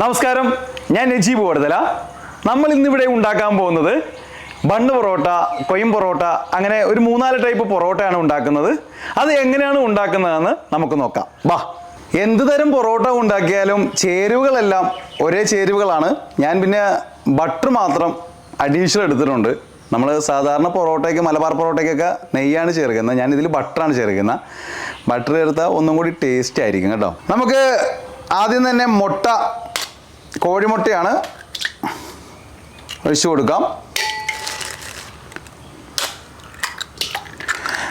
നമസ്കാരം. ഞാൻ നജീബ് കൊടുതല. നമ്മൾ ഇന്നിവിടെ ഉണ്ടാക്കാൻ പോകുന്നത് ബണ്ണ് പൊറോട്ട കൊയും പൊറോട്ട അങ്ങനെ ഒരു മൂന്നാൽ ടൈപ്പ് പൊറോട്ടയാണ് ഉണ്ടാക്കുന്നത്. അത് എങ്ങനെയാണ് ഉണ്ടാക്കുന്നതെന്ന് നമുക്ക് നോക്കാം. വാ എന്ത് തരം പൊറോട്ട ഉണ്ടാക്കിയാലും ചേരുവകളെല്ലാം ഒരേ ചേരുവകളാണ്. ഞാൻ പിന്നെ ബട്ടർ മാത്രം അഡീഷണൽ എടുത്തിട്ടുണ്ട്. നമ്മൾ സാധാരണ പൊറോട്ടയ്ക്ക് മലബാർ പൊറോട്ടയ്ക്കൊക്കെ നെയ്യാണ് ചേർക്കുന്നത്. ഞാൻ ഇതിൽ ബട്ടറാണ് ചേർക്കുന്നത്. ബട്ടർ ചേർത്താൽ ഒന്നും കൂടി ടേസ്റ്റ് ആയിരിക്കും കേട്ടോ. നമുക്ക് ആദ്യം തന്നെ മുട്ട കോഴിമുട്ടയാണ് ഒഴിച്ചു കൊടുക്കാം.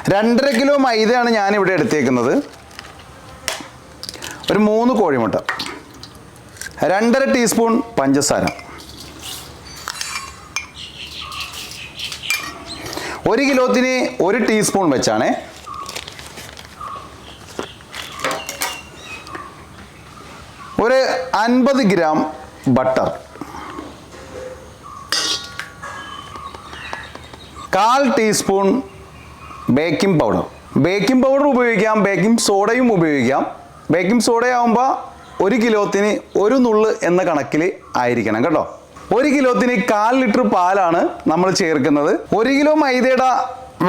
രണ്ടര കിലോ മൈദയാണ് ഞാനിവിടെ എടുത്തേക്കുന്നത്. ഒരു മൂന്ന് കോഴിമുട്ട. രണ്ടര ടീസ്പൂൺ പഞ്ചസാര. ഒരു കിലോത്തിന് ഒരു ടീസ്പൂൺ വെച്ചാണേ ഒരു അൻപത് ഗ്രാം ബട്ടർ. കാൽ teaspoon baking powder. Baking powder ഉപയോഗിക്കാം ബേക്കിംഗ് സോഡയും ഉപയോഗിക്കാം. ബേക്കിംഗ് സോഡയാകുമ്പോൾ ഒരു കിലോത്തിന് ഒരു നുള്ള് എന്ന കണക്കിൽ ആയിരിക്കണം കേട്ടോ. ഒരു കിലോത്തിന് കാൽ ലിറ്റർ പാലാണ് നമ്മൾ ചേർക്കുന്നത്. ഒരു കിലോ മൈദയുടെ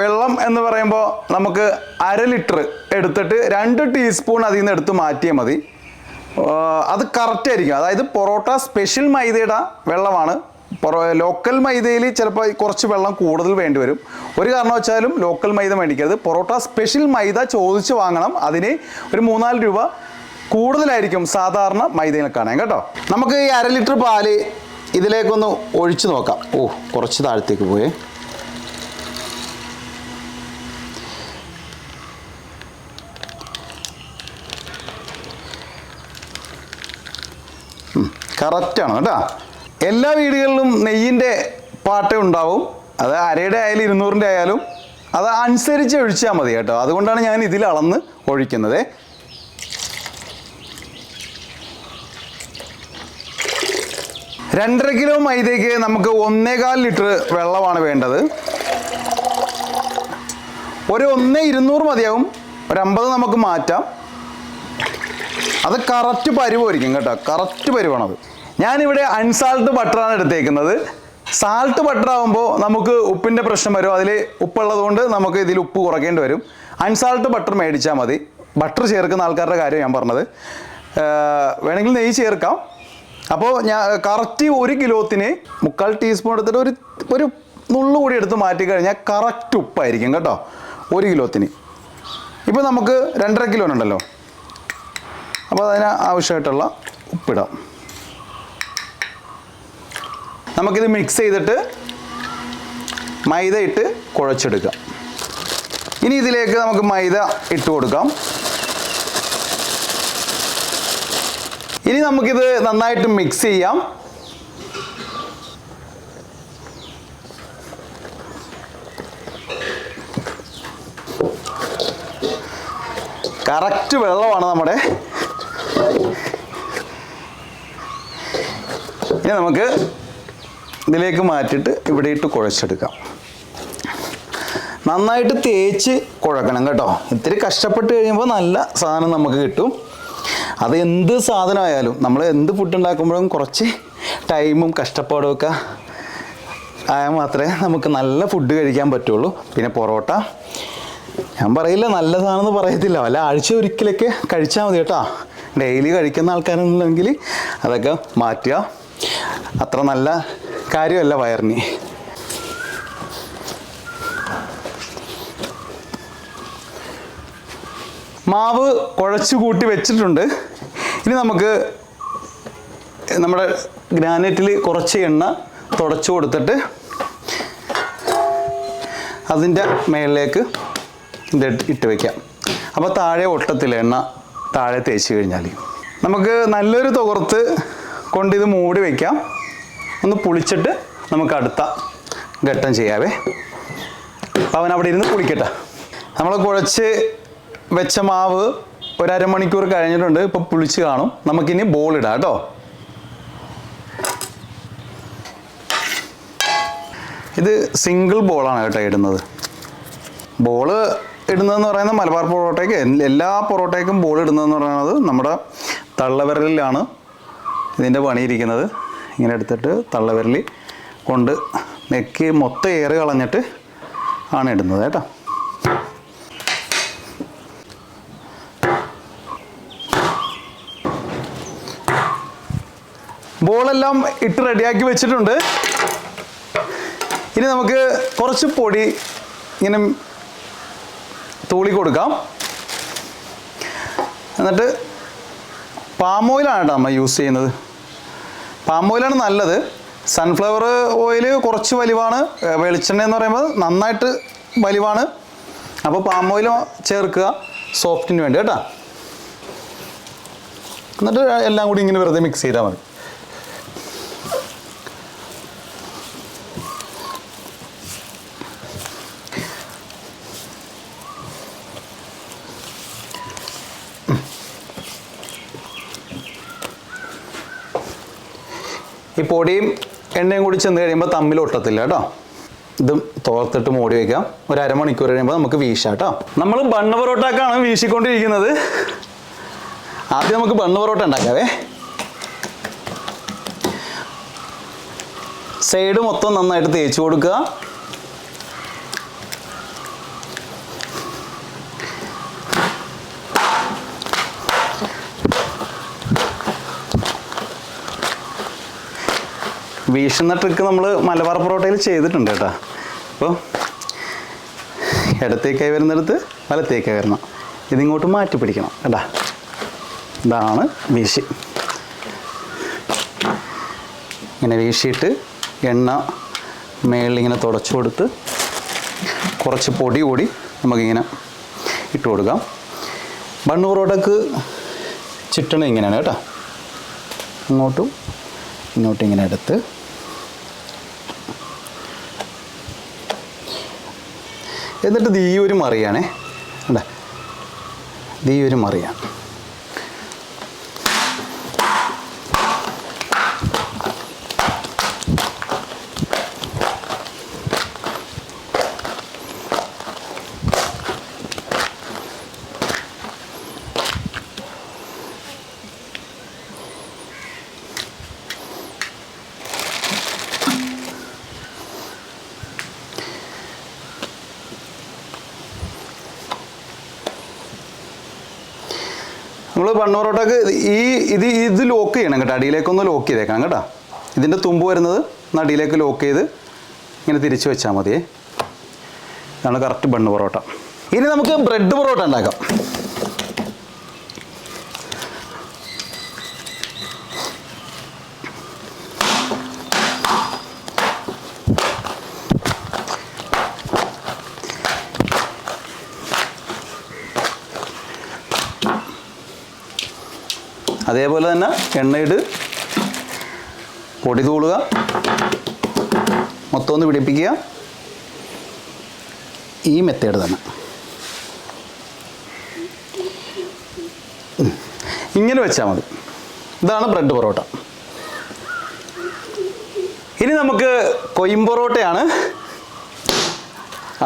വെള്ളം എന്ന് പറയുമ്പോൾ നമുക്ക് അര ലിറ്റർ എടുത്തിട്ട് രണ്ട് ടീസ്പൂൺ അതിൽ നിന്ന് എടുത്ത് മാറ്റിയാൽ മതി. അത് കറക്റ്റ് ആയിരിക്കും. അതായത് പൊറോട്ട സ്പെഷ്യൽ മൈദയുടെ വെള്ളമാണ്. ലോക്കൽ മൈദയിൽ ചിലപ്പോൾ കുറച്ച് വെള്ളം കൂടുതൽ വേണ്ടി വരും. ഒരു കാരണവശാലും ലോക്കൽ മൈദ മേടിക്കരുത്. പൊറോട്ട സ്പെഷ്യൽ മൈദ ചോദിച്ച് വാങ്ങണം. അതിന് ഒരു മൂന്നാൽ രൂപ കൂടുതലായിരിക്കും സാധാരണ മൈദയിൽ കാണാൻ കേട്ടോ? നമുക്ക് ഈ അര ലിറ്റർ പാൽ ഇതിലേക്കൊന്ന് ഒഴിച്ചു നോക്കാം. ഓ കുറച്ച് താഴത്തേക്ക് പോയേ. കറക്റ്റാണ് കേട്ടോ. എല്ലാ വീടുകളിലും നെയ്യിന്റെ പാട്ടേ ഉണ്ടാവും. അത് അരയുടെ ആയാലും ഇരുന്നൂറിന്റെ ആയാലും അത് അനുസരിച്ച് ഒഴിച്ചാൽ മതി കേട്ടോ. അതുകൊണ്ടാണ് ഞാൻ ഇതിൽ അളന്ന് ഒഴിക്കുന്നത്. രണ്ടര കിലോ മൈദയ്ക്ക് നമുക്ക് ഒന്നേകാൽ ലിറ്റർ വെള്ളമാണ് വേണ്ടത്. ഒരു ഒന്ന് ഇരുന്നൂറ് മതിയാവും. ഒരു അമ്പത് നമുക്ക് മാറ്റാം. അത് കറക്റ്റ് പരുവായിരിക്കും കേട്ടോ. കറക്റ്റ് പരുവാണത്. ഞാനിവിടെ അൺസാൾട്ട് ബട്ടറാണ് എടുത്തേക്കുന്നത്. സാൾട്ട് ബട്ടർ ആകുമ്പോൾ നമുക്ക് ഉപ്പിന്റെ പ്രശ്നം വരും. അതിൽ ഉപ്പുള്ളത് കൊണ്ട് നമുക്ക് ഇതിൽ ഉപ്പ് കുറയ്ക്കേണ്ടി വരും. അൺസാൾട്ട് ബട്ടർ മേടിച്ചാൽ മതി. ബട്ടർ ചേർക്കുന്ന ആൾക്കാരുടെ കാര്യം ഞാൻ പറഞ്ഞത്. വേണമെങ്കിൽ നെയ്യ് ചേർക്കാം. അപ്പോൾ ഞാൻ കറക്റ്റ് ഒരു കിലോത്തിന് മുക്കാൽ ടീസ്പൂൺ എടുത്തിട്ട് ഒരു ഒരു നുള്ളു കൂടി എടുത്ത് മാറ്റി കഴിഞ്ഞാൽ കറക്റ്റ് ഉപ്പായിരിക്കും കേട്ടോ. ഒരു കിലോത്തിന്. ഇപ്പോൾ നമുക്ക് രണ്ടര കിലോനുണ്ടല്ലോ. അപ്പോൾ അതിന് ആവശ്യമായിട്ടുള്ള ഉപ്പിടാം. നമുക്കിത് മിക്സ് ചെയ്തിട്ട് മൈദ ഇട്ട് കുഴച്ചെടുക്കാം. ഇനി ഇതിലേക്ക് നമുക്ക് മൈദ ഇട്ട് കൊടുക്കാം. ഇനി നമുക്കിത് നന്നായിട്ട് മിക്സ് ചെയ്യാം. കറക്റ്റ് വെള്ളമാണ് നമ്മുടെ. ഇനി നമുക്ക് ഇതിലേക്ക് മാറ്റിയിട്ട് ഇവിടെ ഇട്ട് കുഴച്ചെടുക്കാം. നന്നായിട്ട് തേച്ച് കുഴക്കണം കേട്ടോ. ഇത്തിരി കഷ്ടപ്പെട്ട് കഴിയുമ്പോൾ നല്ല സാധനം നമുക്ക് കിട്ടും. അത് എന്ത് സാധനമായാലും നമ്മൾ എന്ത് ഫുഡ് ഉണ്ടാക്കുമ്പോഴും കുറച്ച് ടൈമും കഷ്ടപ്പാടും ഒക്കെ ആയാൽ മാത്രമേ നമുക്ക് നല്ല ഫുഡ് കഴിക്കാൻ പറ്റുള്ളൂ. പിന്നെ പൊറോട്ട. ഞാൻ പറയില്ല നല്ല സാധനം പറയത്തില്ല. അല്ല ആഴ്ച ഒരിക്കലൊക്കെ കഴിച്ചാൽ മതി കേട്ടോ. ഡെയിലി കഴിക്കുന്ന ആൾക്കാരെന്നുണ്ടെങ്കിൽ അതൊക്കെ മാറ്റുക. അത്ര നല്ല കാര്യമല്ല വയറിന്. മാവ് കുഴച്ച് കൂട്ടി വെച്ചിട്ടുണ്ട്. ഇനി നമുക്ക് നമ്മുടെ ഗ്രാനൈറ്റിൽ കുറച്ച് എണ്ണ തുടച്ചു കൊടുത്തിട്ട് അതിന്റെ മേളിലേക്ക് ഇത് ഇട്ട് വയ്ക്കാം അപ്പോൾ താഴെ ഒട്ടത്തില്ല എണ്ണ താഴെ തേച്ച് കഴിഞ്ഞാൽ നമുക്ക് നല്ലൊരു തുകർത്ത് കൊണ്ട് ഇത് മൂടി വയ്ക്കാം ഒന്ന് പുളിച്ചിട്ട് നമുക്ക് അടുത്ത ഘട്ടം ചെയ്യാവേ. അവൻ അവിടെ ഇരുന്ന് പുളിക്കട്ടെ നമ്മൾ കുഴച്ച് വെച്ച മാവ് ഒരു കഴിഞ്ഞിട്ടുണ്ട്. ഇപ്പോൾ പുളിച്ച് കാണും. നമുക്കിനി ബോൾ ഇടാം കേട്ടോ. ഇത് സിംഗിൾ ബോളാണ് കേട്ടോ ഇടുന്നത്. ബോൾ ഇടുന്നതെന്ന് പറയുന്നത് മലബാർ പൊറോട്ടയ്ക്ക് എല്ലാ പൊറോട്ടയ്ക്കും ബോൾ ഇടുന്നതെന്ന് പറയുന്നത് നമ്മുടെ തള്ളവിരലിലാണ് ഇതിന്റെ പണിയിരിക്കുന്നത് ഇങ്ങനെ എടുത്തിട്ട് തള്ളവിരൽ കൊണ്ട് നെക്ക് മൊത്തം ഏറ് കളഞ്ഞിട്ട് ആണ് ഇടുന്നത് കേട്ടോ. ബോളെല്ലാം ഇട്ട് റെഡിയാക്കി വെച്ചിട്ടുണ്ട്. ഇനി നമുക്ക് കുറച്ച് പൊടി ഇങ്ങനെ തൂളി കൊടുക്കാം. എന്നിട്ട് പാം ഓയിലാണ് കേട്ടോ നമ്മൾ യൂസ് ചെയ്യുന്നത്. പാം ഓയിലാണ് നല്ലത്. സൺഫ്ലവർ ഓയിൽ കുറച്ച് വലിവാണ്. വെളിച്ചെണ്ണ എന്ന് പറയുമ്പോൾ നന്നായിട്ട് വലിവാണ്. അപ്പോൾ പാം ഓയിൽ ചേർക്കുക സോഫ്റ്റിന് വേണ്ടി കേട്ടോ. എന്നിട്ട് എല്ലാം കൂടി ഇങ്ങനെ വെറുതെ മിക്സ് ചെയ്താൽ മതി. ഈ പൊടിയും എണ്ണയും കൂടി ചെന്ന് കഴിയുമ്പോൾ തമ്മിൽ ഒട്ടത്തില്ല കേട്ടോ. ഇത് തോർത്തിട്ട് മൂടി വയ്ക്കാം ഒരു അരമണിക്കൂർ കഴിയുമ്പോൾ നമുക്ക് വീശാം കേട്ടോ. നമ്മൾ ബണ്ണ് പൊറോട്ടാക്കാണ് വീശിക്കൊണ്ടിരിക്കുന്നത്. ആദ്യം നമുക്ക് ബണ്ണ് പൊറോട്ട ഉണ്ടാക്കാവേ. സൈഡ് മൊത്തം നന്നായിട്ട് തേച്ച് കൊടുക്കുക. വീശുന്ന ട്രിക്ക് നമ്മൾ മലബാർ പൊറോട്ടയിൽ ചെയ്തിട്ടുണ്ട് കേട്ടോ. അപ്പോൾ ഇടത്തേക്കായി വരുന്നിടത്ത് വലത്തേക്കായി വരണം. ഇതിങ്ങോട്ട് മാറ്റി പിടിക്കണം കേട്ടാ. ഇതാണ് വീശി. ഇങ്ങനെ വീശിയിട്ട് എണ്ണ മേളിലിങ്ങനെ തുടച്ചു കൊടുത്ത് കുറച്ച് പൊടി കൂടി നമുക്കിങ്ങനെ ഇട്ട് കൊടുക്കാം. ബണ്ണ് പൊറോട്ടക്ക് ചുറ്റണ ഇങ്ങനെയാണ് കേട്ടോ. ഇങ്ങോട്ടും ഇങ്ങോട്ടും ഇങ്ങനെ എടുത്ത് എന്നിട്ട് ദീ ഒരു മറിയാണേ. അല്ലേ ദീ ഒരു നമ്മൾ പണ്ണൂറോട്ടക്ക് ഈ ഇത് ഇത് ലോക്ക് ചെയ്യണം കേട്ടോ. അടിയിലേക്കൊന്ന് ലോക്ക് ചെയ്തേക്കണം കേട്ടോ. ഇതിന്റെ തുമ്പ് വരുന്നത് അടിയിലേക്ക് ലോക്ക് ചെയ്ത് ഇങ്ങനെ തിരിച്ച് വെച്ചാൽ മതിയേ. ഇതാണ് കറക്റ്റ് ബണ്ണ് പൊറോട്ട. ഇനി നമുക്ക് ബ്രെഡ് പൊറോട്ട ഉണ്ടാക്കാം. അതേപോലെ തന്നെ എണ്ണയിട്ട് പൊടി തൂളുക. മൊത്തം ഒന്ന് പിടിപ്പിക്കുക. ഈ മെത്തേഡ് തന്നെ. ഇങ്ങനെ വെച്ചാൽ മതി. ഇതാണ് ബ്രെഡ് പൊറോട്ട. ഇനി നമുക്ക് കൊയിമ്പൊറോട്ടയാണ്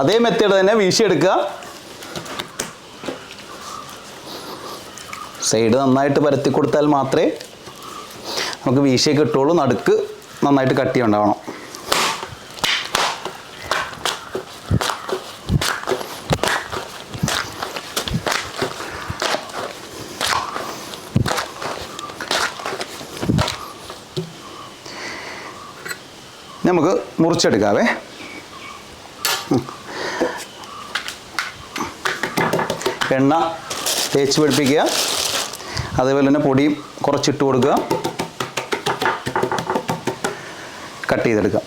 അതേ മെത്തേഡ് തന്നെ വീശിയെടുക്കുക. സൈഡ് നന്നായിട്ട് പരത്തി കൊടുത്താൽ മാത്രമേ നമുക്ക് വീശിയെ കിട്ടുള്ളൂ. നടുക്ക് നന്നായിട്ട് കട്ടി ഉണ്ടാവണം. നമുക്ക് മുറിച്ചെടുക്കാവേ. എണ്ണ തേച്ച് പിടിപ്പിക്കുക. അതേപോലെ തന്നെ പൊടി കുറച്ചിട്ട് കൊടുക്കുക. കട്ട് ചെയ്തെടുക്കുക.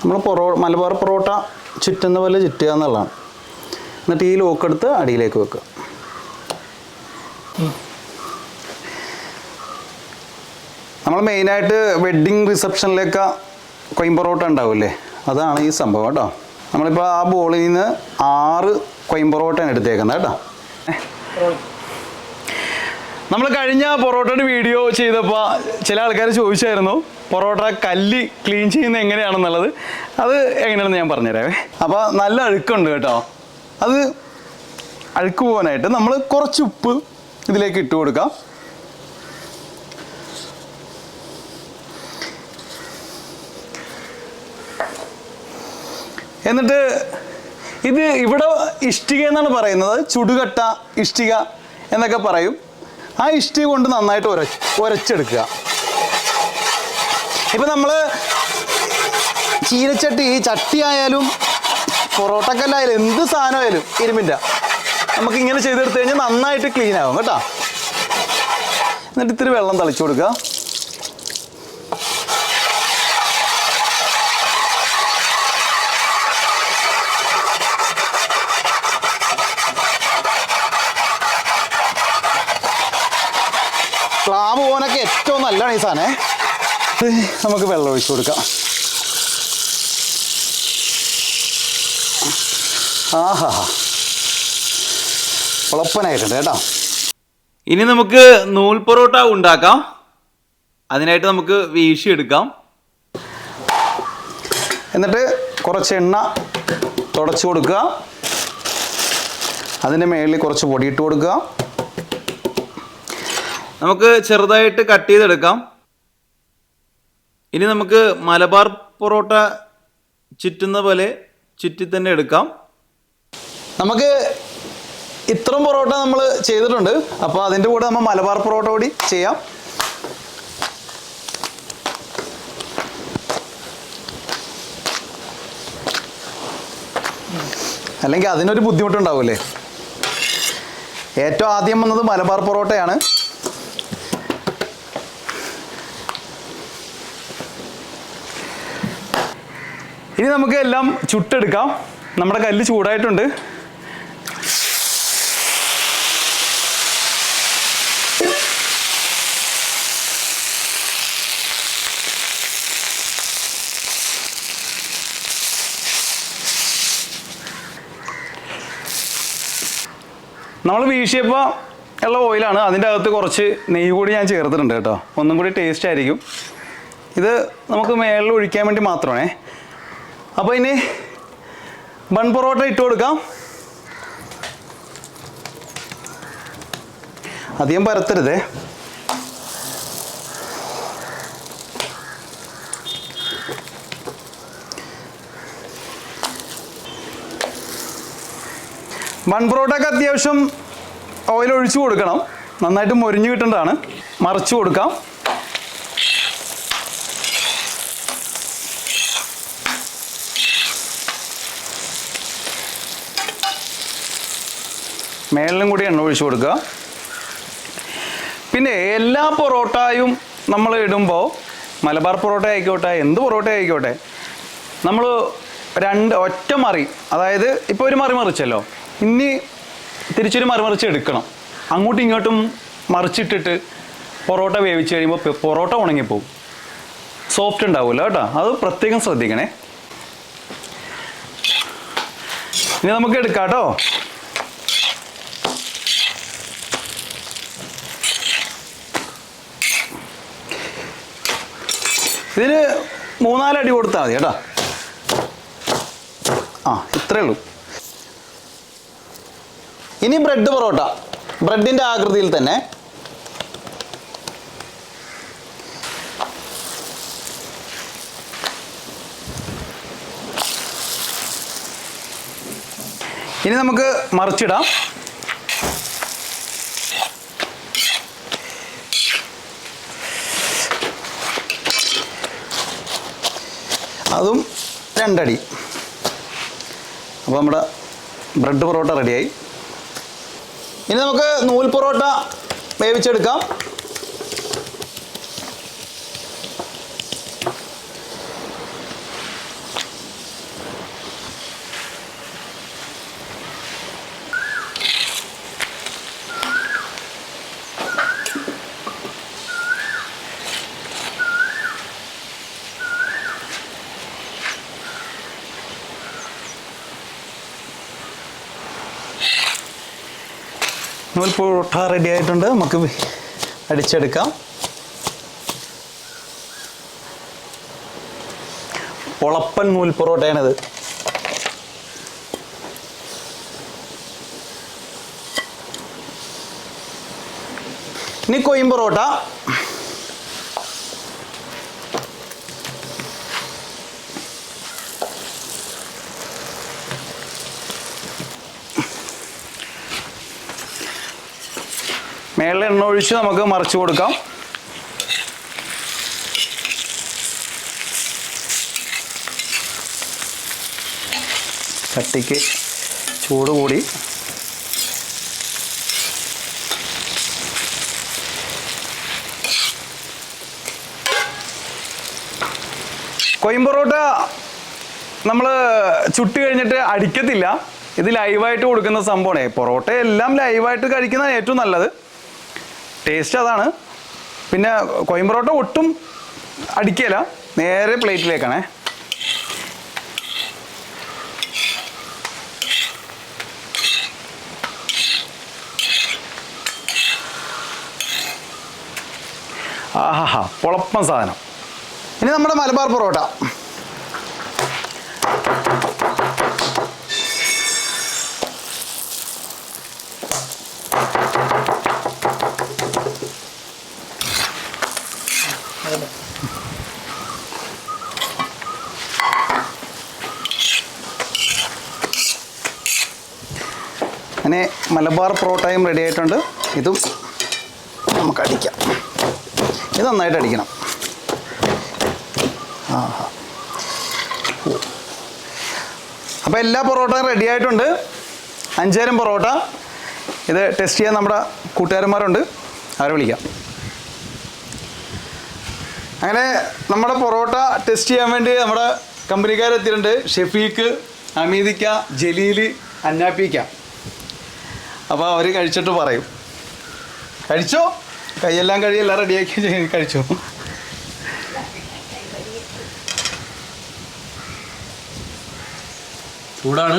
നമ്മൾ പൊറോ മലബാർ പൊറോട്ട ചുറ്റുന്ന പോലെ ചുറ്റുക എന്നുള്ളതാണ്. എന്നിട്ട് ഈ ലോക്ക് എടുത്ത് അടിയിലേക്ക് വെക്കുക. നമ്മൾ മെയിനായിട്ട് വെഡ്ഡിങ് റിസപ്ഷനിലേക്ക് കൊയിം പൊറോട്ട ഉണ്ടാവില്ലേ? അതാണ് ഈ സംഭവം കേട്ടോ. നമ്മളിപ്പോൾ ആ ബോളിൽ നിന്ന് ആറ് കൊയിം പൊറോട്ടയാണ് എടുത്തേക്കുന്നത് കേട്ടോ. നമ്മൾ കഴിഞ്ഞ പൊറോട്ടയുടെ വീഡിയോ ചെയ്തപ്പോൾ ചില ആൾക്കാർ ചോദിച്ചായിരുന്നു പൊറോട്ട കല്ല് ക്ലീൻ ചെയ്യുന്നത് എങ്ങനെയാണെന്നുള്ളത്. അത് എങ്ങനെയാണെന്ന് ഞാൻ പറഞ്ഞുതരാവേ. അപ്പോൾ നല്ല അഴുക്കുണ്ട് കേട്ടോ. അത് അഴുക്ക് പോകാനായിട്ട് നമ്മൾ കുറച്ച് ഉപ്പ് ഇതിലേക്ക് ഇട്ട് കൊടുക്കാം. എന്നിട്ട് ഇത് ഇവിടെ ഇഷ്ടിക എന്നാണ് പറയുന്നത്. ചുടുകട്ട ഇഷ്ടിക എന്നൊക്കെ പറയും. ആ ഇഷ്ടിക കൊണ്ട് നന്നായിട്ട് ഉര ഉരച്ചെടുക്കുക ഇപ്പം നമ്മൾ ചീരച്ചട്ടി ചട്ടി ആയാലും പൊറോട്ടക്കല്ലായാലും എന്ത് സാധനമായാലും ഇരുമ്പിന്റെ. നമുക്ക് ഇങ്ങനെ ചെയ്തെടുത്ത് കഴിഞ്ഞാൽ നന്നായിട്ട് ക്ലീൻ ആകും കേട്ടോ. എന്നിട്ട് ഇത്തിരി വെള്ളം തളിച്ചു കൊടുക്കുക ക്ലാവ് പോകാനൊക്കെ ഏറ്റവും നല്ലതാണ് ഈ സാധനം. നമുക്ക് വെള്ളം ഒഴിച്ചു കൊടുക്കാം. ആഹാ. ഉളപ്പനായിട്ടുണ്ട് കേട്ടോ. ഇനി നമുക്ക് നൂൽ പൊറോട്ട ഉണ്ടാക്കാം. അതിനായിട്ട് നമുക്ക് വീശി എടുക്കാം. എന്നിട്ട് കുറച്ച് എണ്ണ തുടച്ചു കൊടുക്കുക. അതിന്റെ മേളിൽ കുറച്ച് പൊടിയിട്ട് കൊടുക്കുക. നമുക്ക് ചെറുതായിട്ട് കട്ട് ചെയ്തെടുക്കാം. ഇനി നമുക്ക് മലബാർ പൊറോട്ട ചുറ്റുന്ന പോലെ ചുറ്റി തന്നെ എടുക്കാം. നമുക്ക് ഇത്രയും പൊറോട്ട നമ്മൾ ചെയ്തിട്ടുണ്ട്. അപ്പോൾ അതിന്റെ കൂടെ നമ്മൾ മലബാർ പൊറോട്ട കൂടി ചെയ്യാം. അല്ലെങ്കിൽ അതിനൊരു ബുദ്ധിമുട്ടുണ്ടാവില്ലേ ഏറ്റവും ആദ്യം വന്നത് മലബാർ പൊറോട്ടയാണ്. ഇനി നമുക്ക് എല്ലാം ചുട്ടെടുക്കാം. നമ്മുടെ കല്ല് ചൂടായിട്ടുണ്ട്. നമ്മൾ വീശിയപ്പോൾ ഉള്ള ഓയിലാണ് അതിന്റെ അകത്ത് കുറച്ച് നെയ്യ് കൂടി ഞാൻ ചേർത്തിട്ടുണ്ട് കേട്ടോ. ഒന്നും കൂടി ടേസ്റ്റ് ആയിരിക്കും. ഇത് നമുക്ക് മേളിൽ ഒഴിക്കാൻ വേണ്ടി മാത്രമാണേ. അപ്പോൾ ഇനി ബൺ പൊറോട്ട ഇട്ട് കൊടുക്കാം. അധികം പരത്തരുതേ. ബൺ പൊറോട്ടയ്ക്ക് അത്യാവശ്യം ഓയിൽ ഒഴിച്ചു കൊടുക്കണം. നന്നായിട്ട് മൊരിഞ്ഞു കിട്ടേണ്ടതാണ്. മറിച്ചു കൊടുക്കാം. മേളിലും കൂടി എണ്ണ ഒഴിച്ചു കൊടുക്കുക. പിന്നെ എല്ലാ പൊറോട്ടയും നമ്മൾ ഇടുമ്പോൾ മലബാർ പൊറോട്ട ആയിക്കോട്ടെ എന്ത് പൊറോട്ട ആയിക്കോട്ടെ നമ്മൾ രണ്ട് ഒറ്റ മറി. അതായത് ഇപ്പോൾ ഒരു മറി മറിച്ചല്ലോ. ഇനി തിരിച്ചൊരു മറി മറിച്ച് എടുക്കണം. അങ്ങോട്ടും ഇങ്ങോട്ടും മറിച്ചിട്ടിട്ട് പൊറോട്ട വേവിച്ച് കഴിയുമ്പോൾ പൊറോട്ട ഉണങ്ങിപ്പോവും. സോഫ്റ്റ് ഉണ്ടാവില്ല കേട്ടോ. അത് പ്രത്യേകം ശ്രദ്ധിക്കണേ. ഇനി നമുക്ക് എടുക്കാം കേട്ടോ. ഇതിന് മൂന്നാലടി കൊടുത്താൽ മതി കേട്ടോ. ആ ഇത്രേ ഉള്ളൂ. ഇനി ബ്രെഡ് പൊറോട്ട. ബ്രെഡിന്റെ ആകൃതിയിൽ തന്നെ ഇനി നമുക്ക് മറിച്ചിടാം. അതും രണ്ടടി. അപ്പോൾ നമ്മുടെ ബ്രെഡ് പൊറോട്ട റെഡിയായി ഇനി നമുക്ക് നൂൽ പൊറോട്ട വേവിച്ചെടുക്കാം. പൊറോട്ട റെഡി ആയിട്ടുണ്ട്. നമുക്ക് അടിച്ചെടുക്കാം. ഒളപ്പൻ നൂൽ പൊറോട്ടയാണിത്. ഇനി കൊയ്യും പൊറോട്ട. മേളിൽ എണ്ണ ഒഴിച്ച് നമുക്ക് മറിച്ച് കൊടുക്കാം. ചട്ടിക്ക് ചൂട് കൂടി. കൊയമ്പൊറോട്ട നമ്മൾ ചുട്ട് കഴിഞ്ഞിട്ട് അടിക്കത്തില്ല. ഇത് ലൈവായിട്ട് കൊടുക്കുന്ന സംഭവമാണ്. പൊറോട്ട എല്ലാം ലൈവായിട്ട് കഴിക്കുന്നതാണ് ഏറ്റവും നല്ലത്. ടേസ്റ്റ് അതാണ്. പിന്നെ കൊയമ്പറോട്ട ഒട്ടും അടിക്കല. നേരെ പ്ലേറ്റിലേക്കാണേ. ആഹാ പൊളപ്പം സാധനം. ഇനി നമ്മുടെ മലബാർ പൊറോട്ട അങ്ങനെ മലബാർ പൊറോട്ടയും റെഡി ആയിട്ടുണ്ട്. ഇതും നമുക്ക് അടിക്കാം. ഇത് നന്നായിട്ട് അടിക്കണം. ആഹാ. അപ്പോൾ എല്ലാ പൊറോട്ടയും റെഡി ആയിട്ടുണ്ട്. അഞ്ചേരം പൊറോട്ട. ഇത് ടെസ്റ്റ് ചെയ്യാൻ നമ്മുടെ കൂട്ടുകാരന്മാരുണ്ട്. അവരെ വിളിക്കാം. അങ്ങനെ നമ്മുടെ പൊറോട്ട ടെസ്റ്റ് ചെയ്യാൻ വേണ്ടി നമ്മുടെ കമ്പനിക്കാരെത്തിയിട്ടുണ്ട്. ഷെഫീഖ് അമീദിക്ക ജലീൽ അന്നാപ്പിക്ക. അപ്പോൾ അവർ കഴിച്ചിട്ട് പറയും. കഴിച്ചോ? കൈയെല്ലാം കഴിയെല്ലാം റെഡിയാക്കി കഴിച്ചോ? ചൂടാണ്.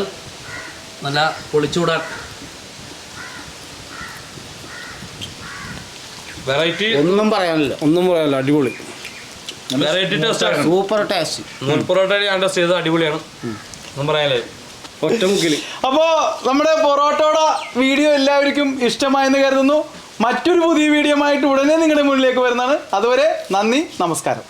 നല്ല പൊളിച്ചൂടാണ് വെറൈറ്റി ഒന്നും പറയാനില്ല. ഒന്നും പറയാനില്ല. അടിപൊളി. വെറൈറ്റി ടേസ്റ്റ് ആണ്. സൂപ്പർ ടേസ്റ്റ് സൂപ്പർ പൊറോട്ട ഞാൻ ടേസ്റ്റ് ചെയ്തത് അടിപൊളിയാണ്. ഒന്നും പറയാനില്ല. ഒറ്റ മുക്കിൽ അപ്പോൾ നമ്മുടെ പൊറോട്ടയുടെ വീഡിയോ എല്ലാവർക്കും ഇഷ്ടമായെന്ന് കരുതുന്നു. മറ്റൊരു പുതിയ വീഡിയോ ആയിട്ട് ഉടനെ നിങ്ങളുടെ മുന്നിലേക്ക് വരുന്നതാണ്. അതുവരെ നന്ദി നമസ്കാരം.